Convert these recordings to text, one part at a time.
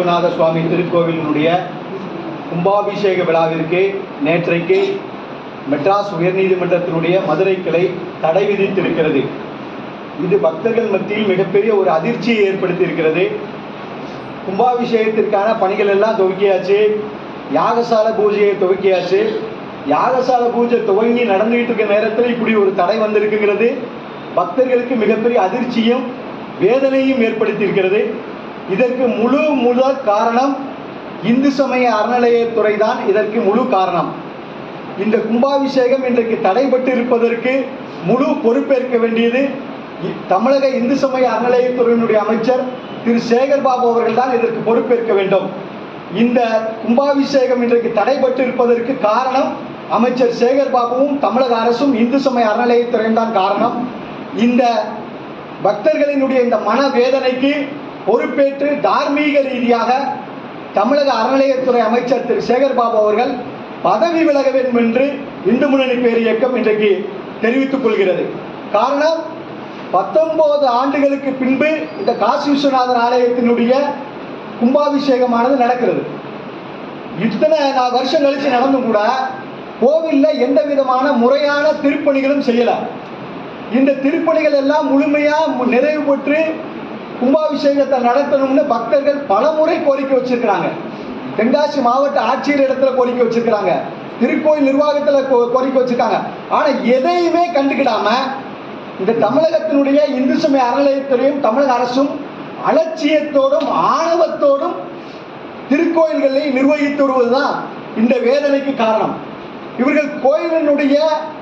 விஸ்வநாத சுவாமி திருக்கோவிலினுடைய கும்பாபிஷேக விழாவிற்கு நேற்றைக்கு மெட்ராஸ் உயர்நீதிமன்றத்தினுடைய மதுரை கிளை தடை விதித்திருக்கிறது. இது பக்தர்கள் மத்தியில் மிகப்பெரிய ஒரு அதிர்ச்சியை ஏற்படுத்தியிருக்கிறது. கும்பாபிஷேகத்திற்கான பணிகள் எல்லாம் துவக்கியாச்சு. யாகசால பூஜையை துவக்கியாச்சு. யாகசால பூஜை துவங்கி நடந்துகிட்டு இருக்க நேரத்தில் இப்படி ஒரு தடை வந்திருக்குங்கிறது பக்தர்களுக்கு மிகப்பெரிய அதிர்ச்சியும் வேதனையும் ஏற்படுத்தியிருக்கிறது. இதற்கு முழு முழு காரணம் இந்து சமய அறநிலையத்துறை தான் இதற்கு முழு காரணம். இந்த கும்பாபிஷேகம் இன்றைக்கு தடைபட்டு இருப்பதற்கு முழு பொறுப்பேற்க வேண்டியது தமிழக இந்து சமய அறநிலையத்துறையினுடைய அமைச்சர் திரு சேகர்பாபு அவர்கள் தான் இதற்கு பொறுப்பேற்க வேண்டும். இந்த கும்பாபிஷேகம் இன்றைக்கு தடைபட்டு இருப்பதற்கு காரணம் அமைச்சர் சேகர்பாபுவும் தமிழக அரசும் இந்து சமய அறநிலையத்துறையும் தான் காரணம். இந்த பக்தர்களினுடைய இந்த மன வேதனைக்கு பொறுப்பேற்று தார்மீக ரீதியாக தமிழக அறநிலையத்துறை அமைச்சர் திரு சேகர்பாபு அவர்கள் பதவி விலக வேண்டும் என்று இந்து முன்னணி பேர் இயக்கம் இன்றைக்கு தெரிவித்துக் கொள்கிறது. காரணம் பத்தொன்பது ஆண்டுகளுக்கு பின்பு இந்த காசி விஸ்வநாதர் ஆலயத்தினுடைய கும்பாபிஷேகமானது நடக்கிறது. இத்தனை வருஷம் கழிச்சு நடந்தும் கூட கோவில்ல எந்த விதமான முறையான திருப்பணிகளும் செய்யலை. இந்த திருப்பணிகள் எல்லாம் முழுமையாக மு- நிறைவு பெற்று கும்பாபிஷேகத்தை நடத்தணும்னு பக்தர்கள் பல முறை கோரிக்கை வச்சிருக்கிறாங்க. தென்காசி மாவட்ட ஆட்சியர் இடத்துல கோரிக்கை வச்சிருக்கிறாங்க. திருக்கோயில் நிர்வாகத்தில் கோ- கோரிக்கை வச்சிருக்காங்க. ஆனால் எதையுமே கண்டுக்கிடாம இந்த தமிழகத்தினுடைய இந்து சமய அறநிலையத்துறையும் தமிழக அரசும் அலட்சியத்தோடும் ஆணவத்தோடும் திருக்கோயில்களை நிர்வகித்து வருவதுதான் இந்த வேதனைக்கு காரணம். இவர்கள் கோயிலினுடைய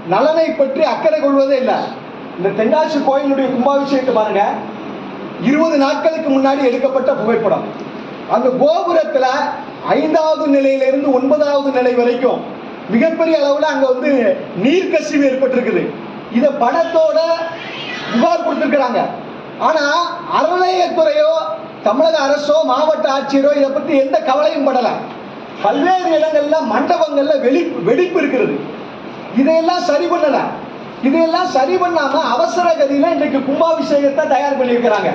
நலனை பற்றி அக்கறை கொள்வதே இல்லை. இந்த தென்காசி கோயிலுடைய கும்பாபிஷேகத்தை பாருங்க. இருபது நாட்களுக்கு முன்னாடி எடுக்கப்பட்ட புகைப்படம். அந்த கோபுரத்தில் ஐந்தாவது நிலையிலிருந்து ஒன்பதாவது நிலை வரைக்கும் மிகப்பெரிய அளவில் அங்கே வந்து நீர்க்கசிவு ஏற்பட்டிருக்குது. இதை படத்தோட புகார் கொடுத்துருக்குறாங்க. ஆனால் அறநிலையத்துறையோ தமிழக அரசோ மாவட்ட ஆட்சியரோ இதை பற்றி எந்த கவலையும் படலை. பல்வேறு இடங்களில் மண்டபங்களில் வெளி வெடிப்பு இருக்கிறது இதையெல்லாம் சரி பண்ணலை. இதையெல்லாம் சரி பண்ணாம அவசர கதியில இன்றைக்கு கும்பாபிஷேகத்தை தயார் பண்ணியிருக்கிறாங்க.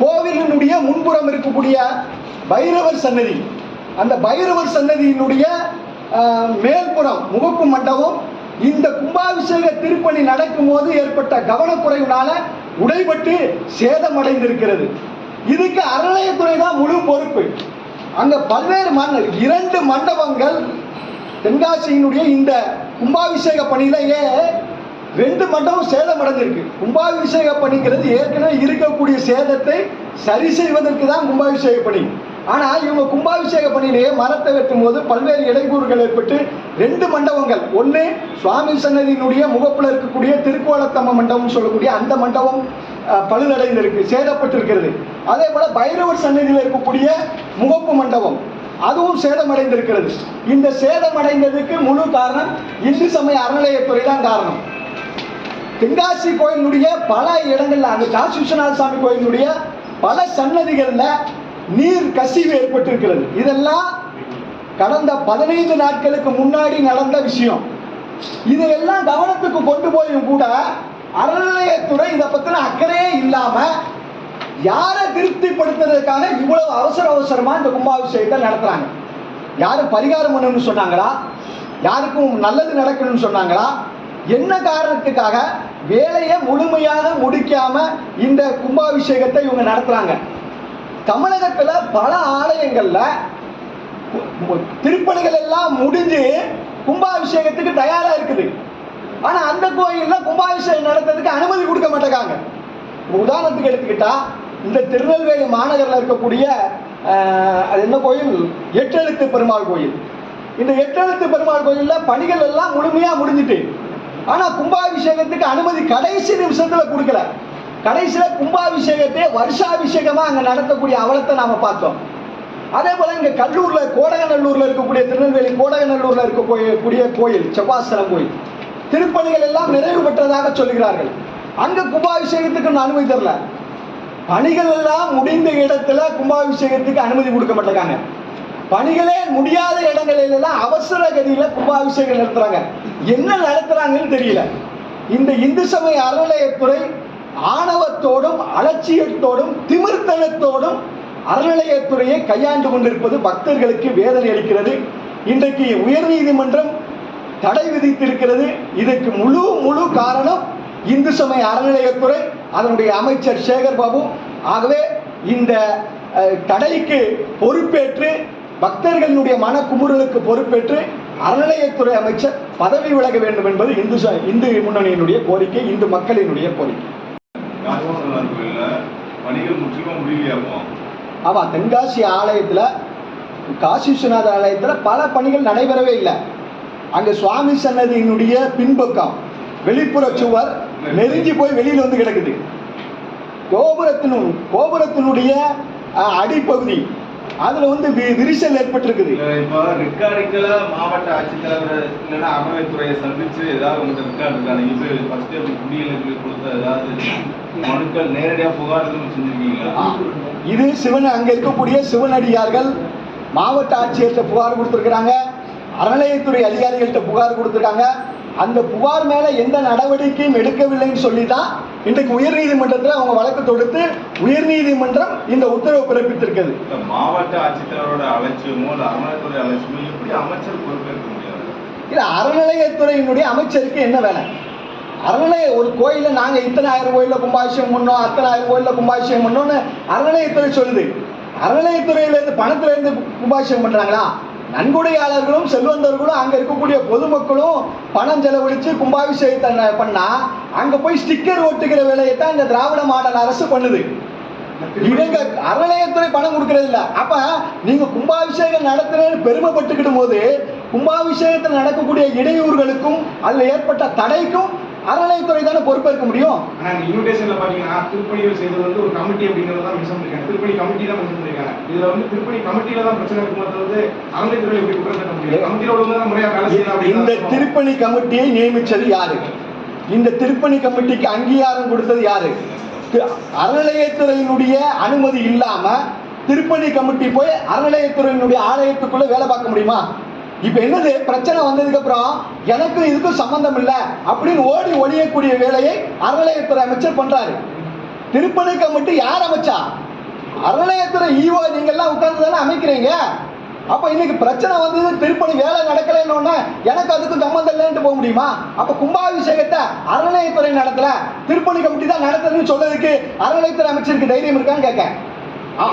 கோவிலினுடைய முன்புறம் இருக்கக்கூடிய பைரவர் சன்னதி. அந்த பைரவர் சன்னதியினுடைய மேல்புறம் முகப்பு மண்டபம் இந்த கும்பாபிஷேக திருப்பணி நடக்கும்போது ஏற்பட்ட கவனக்குறைவினால உடைபட்டு சேதமடைந்திருக்கிறது. இதுக்கு அறநிலையத்துறை தான் முழு பொறுப்பு. அங்க பல்வேறு மண் இரண்டு மண்டபங்கள் தென்காசியினுடைய இந்த கும்பாபிஷேக பணியிலேயே ரெண்டு மண்டபம் சேதமடைஞ்சிருக்கு கும்பாபிஷேக பணிங்கிறது ஏற்கனவே இருக்கக்கூடிய சேதத்தை சரி செய்வதற்கு தான் கும்பாபிஷேக பணி ஆனா இவங்க கும்பாபிஷேக பணியிலேயே மரத்தை வெட்டும் போது பல்வேறு இடையூறுகள் ஏற்பட்டு ரெண்டு மண்டபங்கள். ஒன்று சுவாமி சன்னதியினுடைய முகப்புல இருக்கக்கூடிய திருக்கோலத்தம்ம மண்டபம் சொல்லக்கூடிய அந்த மண்டபம் பழுதடைந்திருக்கு சேதப்பட்டிருக்கிறது. அதே போல பைரவர் சன்னதியில் இருக்கக்கூடிய முகப்பு மண்டபம் அதுவும் சேதமடைந்திருக்கிறது. இந்த சேதமடைந்ததுக்கு முழு காரணம் இந்து சமய அறநிலையத்துறை தான் காரணம். தென்காசி கோயிலுடைய பல இடங்களில் அந்த காசி விஸ்வநாத சாமி கோயிலுடைய பல சன்னதிகளில் நீர் கசிவு ஏற்பட்டிருக்கிறது. இதெல்லாம் கடந்த பதினைந்து நாட்களுக்கு முன்னாடி நடந்த விஷயம். இதையெல்லாம் கவனத்துக்கு கொண்டு போயும் கூட அறநிலையத்துறை இதை பத்தின அக்கறையே இல்லாம யாரை திருப்திப்படுத்துறதுக்காக இவ்வளவு அவசர அவசரமா இந்த கும்பாபிஷேகத்தை நடத்துறாங்க? யாரும் பரிகாரம் பண்ணணும்னு சொன்னாங்களா? யாருக்கும் நல்லது நடக்கணும்னு சொன்னாங்களா? என்ன காரணத்துக்காக வேலையை முழுமையாக முடிக்காம இந்த கும்பாபிஷேகத்தை இவங்க நடத்துறாங்க. தமிழகத்துல பல ஆலயங்கள்ல திருப்பணிகள் எல்லாம் முடிஞ்சு கும்பாபிஷேகத்துக்கு தயாரா இருக்குது. ஆனா அந்த கோயில்ல கும்பாபிஷேகம் நடத்துறதுக்கு அனுமதி கொடுக்க மாட்டேங்காங்க. உதாரணத்துக்கு எடுத்துக்கிட்டா இந்த திருநெல்வேலி மாநகரில் இருக்கக்கூடிய அது என்ன கோயில்? எட்டெழுத்து பெருமாள் கோயில். இந்த எட்டெழுத்து பெருமாள் கோயிலில் பணிகள் எல்லாம் முழுமையாக முடிஞ்சிட்டு ஆனா கும்பாபிஷேகத்துக்கு அனுமதி கடைசி நிமிஷத்துல கொடுக்கல. கடைசியில கும்பாபிஷேகத்தை வருஷாபிஷேகமா அங்க நடத்தக்கூடிய அவலத்தை நாம பார்த்தோம். அதே போல இங்க கல்லூர்ல கோடகநல்லூர்ல இருக்கக்கூடிய திருநெல்வேலி கோடகநல்லூர்ல இருக்கக்கூடிய கோயில் செவ்வாசனம் கோயில். திருப்பணிகள் எல்லாம் நிறைவு பெற்றதாக சொல்லுகிறார்கள். அங்க கும்பாபிஷேகத்துக்கு அனுமதி தரல. பணிகள் எல்லாம் முடிந்த இடத்துல கும்பாபிஷேகத்துக்கு அனுமதி கொடுக்க மாட்டேங்காங்க பணிகளே முடியாத இடங்களிலெல்லாம் அவசர கதியில கும்பாபிஷேகம் நடத்துறாங்க. என்ன நடத்துறாங்கன்னு தெரியல. இந்த இந்து சமய அறநிலையத்துறை ஆணவத்தோடும் அலட்சியத்தோடும் திமிர்த்தனத்தோடும் அறநிலையத்துறையை கையாண்டு கொண்டிருப்பது பக்தர்களுக்கு வேதனை அளிக்கிறது. இன்றைக்கு உயர்நீதிமன்றம் தடை விதித்திருக்கிறது. இதற்கு முழு முழு காரணம் இந்து சமய அறநிலையத்துறை அதனுடைய அமைச்சர் சேகர் பாபு ஆகவே இந்த தடைக்கு பொறுப்பேற்று பக்தர்களுடைய மனக்குமுறலுக்கு பொறுப்பேற்று அறநிலையத்துறை அமைச்சர் பதவி விலக வேண்டும் என்பது இந்து இந்து முன்னணியினுடைய கோரிக்கை இந்து மக்களினுடைய கோரிக்கை. ஆமா தென்காசி ஆலயத்துல காசி விஸ்வநாதர் ஆலயத்துல பல பணிகள் நடைபெறவே இல்லை. அங்க சுவாமி சன்னதியினுடைய பின்பக்கம் வெளிப்புற சுவர் நெருங்கி போய் வெளியில வந்து கிடக்குது. கோபுரத்தினு கோபுரத்தினுடைய அடிப்பகுதி அதுல வந்து விரிசல் ஏற்பட்டிருக்குது. இப்ப ரெக்கார்டிக்கல மாவட்ட ஆட்சித்தலைவர் இல்லைன்னா அறநிலைத்துறையை சந்திச்சு ஏதாவது உங்க ரெக்கார்டு இருக்கா? நீங்க போய் ஃபர்ஸ்ட் குடிகளுக்கு கொடுத்த ஏதாவது மனுக்கள் நேரடியா புகார் எதுவும் செஞ்சிருக்கீங்களா. இது சிவன் அங்க இருக்கக்கூடிய சிவனடியார்கள் மாவட்ட ஆட்சியர்கிட்ட புகார் கொடுத்திருக்கிறாங்க. அறநிலையத்துறை அதிகாரிகள்கிட்ட புகார் கொடுத்திருக்காங்க. அந்த புகார் மேல எந்த நடவடிக்கையும் எடுக்கவில்லைன்னு சொல்லி தான் இன்றைக்கு உயர்நீதிமன்றத்தில் அவங்க வழக்கு தொடுத்து உயர்நீதிமன்றம் இந்த உத்தரவு பிறப்பித்திருக்கிறது. மாவட்ட ஆட்சித்தலைவரோட அலட்சியமோ இல்ல அறநிலைத்துறை அலட்சியமோ எப்படி அமைச்சர் பொறுப்பேற்க முடியாது? இல்ல அறநிலையத்துறையினுடைய அமைச்சருக்கு என்ன வேலை? அறநிலைய ஒரு கோயிலில் நாங்கள் இத்தனை ஆயிரம் கோயிலில் கும்பாபிஷேகம் பண்ணோம் அத்தனை ஆயிரம் கோயிலில் கும்பாபிஷேகம் பண்ணோம்னு அறநிலையத்துறை சொல்லுது. அறநிலையத்துறையிலேருந்து பணத்திலேருந்து கும்பாபிஷேகம் பண்ணுறாங்களா நன்கொடையாளர்களும் செல்வந்தர்களும் அங்கே இருக்கக்கூடிய பொதுமக்களும் பணம் செலவழித்து கும்பாபிஷேகத்தை ந- பண்ணா அங்கே போய் ஸ்டிக்கர் ஒட்டுகிற வேலையை தான் இந்த திராவிட மாடல் அரசு பண்ணுது. இவங்க அறநிலையத்துறை பணம் கொடுக்கறது இல்ல. அப்ப நீங்க கும்பாபிஷேகம் நடத்துறேன்னு பெருமைப்பட்டுக்கிடும் போது கும்பாபிஷேகத்தில் நடக்கக்கூடிய இடையூறுகளுக்கும் அதுல ஏற்பட்ட தடைக்கும் அறநிலையத்துறை தானே பொறுப்பேற்க முடியும்? ஆனா இந்த இன்விடேஷன்ல பாத்தீங்கன்னா திருப்பணிகள் செய்தது வந்து ஒரு கமிட்டி அப்படிங்கறத தான் மென்ஷன் பண்ணிருக்காங்க. திருப்பணி கமிட்டி தான் மென்ஷன் பண்ணிருக்காங்க. இதுல வந்து திருப்பணி கமிட்டில தான் பிரச்சனை இருக்கும்போது வந்து அறநிலைத்துறை எப்படி குற்றம் சாட்ட முடியும்? கமிட்டியில உள்ளவங்க தான் முறையா வேலை செய்யணும் இந்த திருப்பணி கமிட்டியை நியமிச்சது யாரு? இந்த திருப்பணி கமிட்டிக்கு அங்கீகாரம் கொடுத்தது யாரு? அறநிலையத்துறையினுடைய அனுமதி இல்லாம திருப்பணி கமிட்டி போய் அறநிலையத்துறையினுடைய ஆலயத்துக்குள்ள வேலை பார்க்க முடியுமா? இப்ப என்னது? பிரச்சனை வந்ததுக்கு அப்புறம் எனக்கும் இதுக்கும் சம்பந்தம் இல்லை அப்படின்னு ஓடி ஒழியக்கூடிய வேலையை அறநிலையத்துறை அமைச்சர் பண்றாரு. திருப்பணி கமிட்டி யார் அமைச்சா? அறநிலையத்துறை ஈவோ நீங்கெல்லாம் உட்கார்ந்து தானே அமைக்கிறீங்க. அப்போ இன்னைக்கு பிரச்சனை வந்தது திருப்பணி வேலை நடக்கலைன்னு எனக்கு அதுக்கு சம்மந்தம் இல்லைன்ட்டு போக முடியுமா? அப்போ கும்பாபிஷேகத்தை அறநிலையத்துறை நடத்தல. திருப்பணி கமிட்டி தான் நடத்துறதுன்னு சொல்றதுக்கு அறநிலையத்துறை அமைச்சருக்கு தைரியம் இருக்கான்னு கேட்க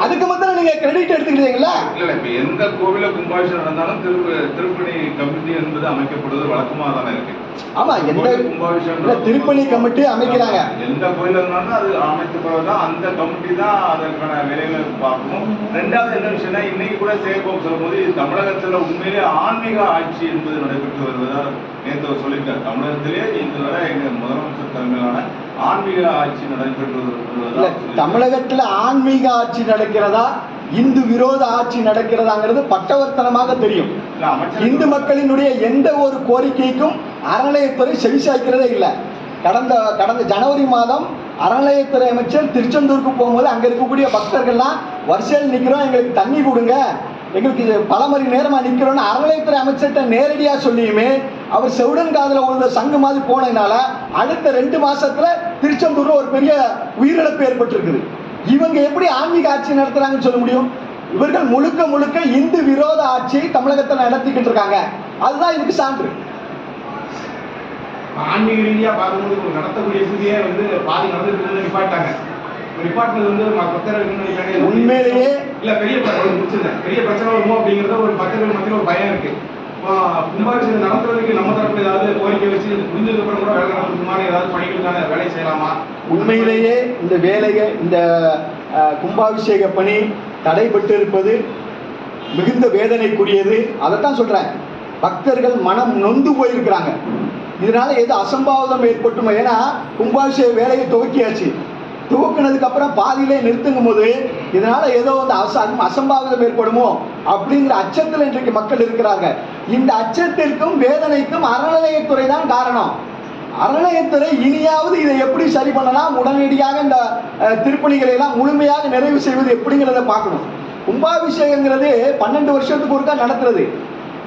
அதுக்கு மட்டும் நீங்க கிரெடிட் எடுத்துக்கிட்டீங்களா இல்ல இப்ப எந்த கோவில கும்பாபிஷேகம் நடந்தாலும் திரு திருப்பணி கமிட்டி என்பது அமைக்கப்படுவது வழக்கமா தானே இருக்கு. ஆமா எந்த கும்பாபிஷேகம் திருப்பணி கமிட்டி அமைக்கிறாங்க. எந்த கோயில் இருந்தாலும் அது அமைக்கப்படுவதுதான் அந்த கமிட்டி தான் அதற்கான வேலைகளை பார்க்கணும். ரெண்டாவது என்ன விஷயம்னா இன்னைக்கு கூட செயற்பாடு சொல்லும்போது தமிழகத்துல உண்மையிலே ஆன்மீக ஆட்சி என்பது நடைபெற்று வருவதா நேற்று சொல்லியிருக்காரு. தமிழகத்திலே இந்த எங்க முதலமைச்சர் தலைமையிலான ஆன்மீக ஆட்சி நடைபெற்று தமிழகத்துல ஆன்மீக ஆட்சி நடக்கிறதா இந்து விரோத ஆட்சி நடக்கிறதாங்கிறது பட்டவர்த்தனமாக தெரியும். இந்து மக்களினுடைய எந்த ஒரு கோரிக்கைக்கும் அறநிலையத்துறை செவிசாய்க்கிறதே இல்லை. கடந்த கடந்த ஜனவரி மாதம் அறநிலையத்துறை அமைச்சர் திருச்செந்தூருக்கு போகும்போது அங்க இருக்கக்கூடிய பக்தர்கள்லாம் வரிசையில் நிக்கிறோம் எங்களுக்கு தண்ணி கொடுங்க எங்களுக்கு பல மணி நேரமா நிக்கிறோம்னு அறநிலையத்துறை அமைச்சர்கிட்ட நேரடியா சொல்லியுமே அவர் செவுடன் காதுல உழுந்த சங்கு மாதிரி போனதுனால அடுத்த ரெண்டு மாசத்துல திருச்செந்தூர்ல ஒரு பெரிய உயிரிழப்பு ஏற்பட்டிருக்குது. இவங்க எப்படி ஆன்மீக ஆட்சி நடத்துறாங்கன்னு சொல்ல முடியும்? இவர்கள் முழுக்க முழுக்க இந்து விரோத ஆட்சியை தமிழகத்தில் நடத்திக்கிட்டு இருக்காங்க. அதுதான் இதுக்கு சான்று. ஆன்மீக ரீதியா பார்க்கும்போது நடத்தக்கூடிய பூஜையே வந்து பாதி நடந்துட்டு நிப்பாட்டாங்க? உண்மையிலேயே இல்ல பெரிய பிர- ஒரு முடிச்சிருந்தேன் பெரிய பிரச்சனை வருமோ அப்படிங்கறத ஒரு பக்தர்கள் மத்தியில் ஒரு பயம் இருக்கு. கும்பாபிஷேகம் நடத்துறதுக்கு நம்ம தரப்பு ஏதாவது கோரிக்கை வச்சு முடிஞ்சதுக்கு அப்புறம் கூட வேலை நடத்துறதுமான ஏதாவது பணிகளுக்கான வேலை செய்யலாமா? உண்மையிலேயே இந்த வேலையை இந்த கும்பாபிஷேக பணி தடைபட்டு இருப்பது மிகுந்த வேதனைக்குரியது. அதைத்தான் சொல்றேன். பக்தர்கள் மனம் நொந்து போயிருக்கிறாங்க. இதனால எது அசம்பாவிதம் ஏற்பட்டுமோ? ஏன்னா கும்பாபிஷேக வேலையை துவக்கியாச்சு. துவக்கினதுக்கு அப்புறம் பாதியிலே நிறுத்துங்கும் போது இதனால ஏதோ வந்து அச அசம்பாவிதம் ஏற்படுமோ? அப்படிங்கிற அச்சத்தில் இன்றைக்கு மக்கள் இருக்கிறாங்க. இந்த அச்சத்திற்கும் வேதனைக்கும் அறநிலையத்துறை தான் காரணம். அறநிலையத்துறை இனியாவது இதை எப்படி சரி பண்ணலாம்? உடனடியாக இந்த திருப்பணிகளை எல்லாம் முழுமையாக நிறைவு செய்வது எப்படிங்கிறத பார்க்கணும். கும்பாபிஷேகங்கிறது பன்னெண்டு வருஷத்துக்கு ஒருக்கா நடத்துறது.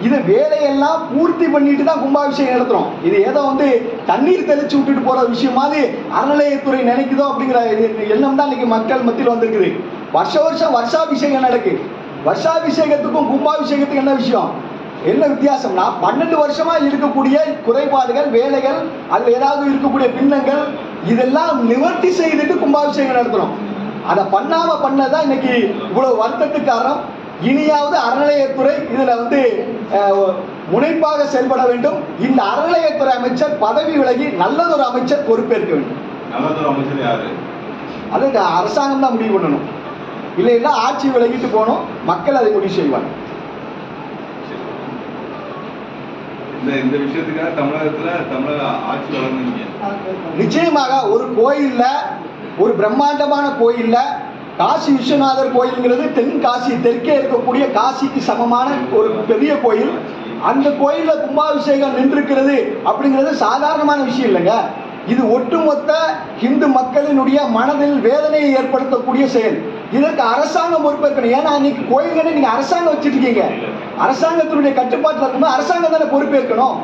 இது வேலையெல்லாம் பூர்த்தி பண்ணிட்டு தான் கும்பாபிஷேகம் நடத்துறோம். இது ஏதோ வந்து தண்ணீர் தெளிச்சு விட்டுட்டு போற விஷயம் மாதிரி அறநிலையத்துறை நினைக்குதோ அப்படிங்கிற இது- எண்ணம் தான் இன்னைக்கு மக்கள் மத்தியில் வந்திருக்குது. வருஷ வருஷம் வருஷாபிஷேகம் நடக்கு. வருஷாபிஷேகத்துக்கும் கும்பாபிஷேகத்துக்கும் என்ன விஷயம்? என்ன வித்தியாசம்னா பன்னெண்டு வருஷமா இருக்கக்கூடிய குறைபாடுகள் வேலைகள் அதுல ஏதாவது இருக்கக்கூடிய பின்னங்கள் இதெல்லாம் நிவர்த்தி செய்துட்டு கும்பாபிஷேகம் நடத்துறோம். அதை பண்ணாம பண்ணதான் இன்னைக்கு இவ்வளவு வருத்தத்துக்கு காரணம். இனியாவது அறநிலையத்துறை இதுல வந்து முனைப்பாக செயல்பட வேண்டும். இந்த அறநிலையத்துறை அமைச்சர் பதவி விலகி நல்லதொரு அமைச்சர் பொறுப்பேற்க வேண்டும். நல்லதொரு அமைச்சர் யாரு? அது அரசாங்கம் தான் முடிவு பண்ணணும். இல்லைன்னா ஆட்சி விலகிட்டு போகணும் மக்கள் அதை முடிவு செய்வாங்க. இந்த இந்த விஷயத்துக்காக தமிழகத்துல தமிழக ஆட்சி வழங்குனீங்க நிச்சயமாக ஒரு கோயில்ல ஒரு பிரம்மாண்டமான கோயில்ல காசி விஸ்வநாதர் கோயில்ங்கிறது தென்காசி தெற்கே இருக்கக்கூடிய காசிக்கு சமமான ஒரு பெரிய கோயில். அந்த கோயிலில் கும்பாபிஷேகம் நின்றுக்கிறது அப்படிங்கிறது சாதாரணமான விஷயம் இல்லைங்க. இது ஒட்டுமொத்த இந்து மக்களினுடைய மனதில் வேதனையை ஏற்படுத்தக்கூடிய செயல். இதற்கு அரசாங்கம் பொறுப்பேற்கணும். ஏன்னா இன்னைக்கு கோயில்களை நீங்கள் அரசாங்கம் வச்சுருக்கீங்க அரசாங்கத்தினுடைய கட்டுப்பாட்டில் இருக்கும்போது அரசாங்கம் தானே பொறுப்பேற்கணும்.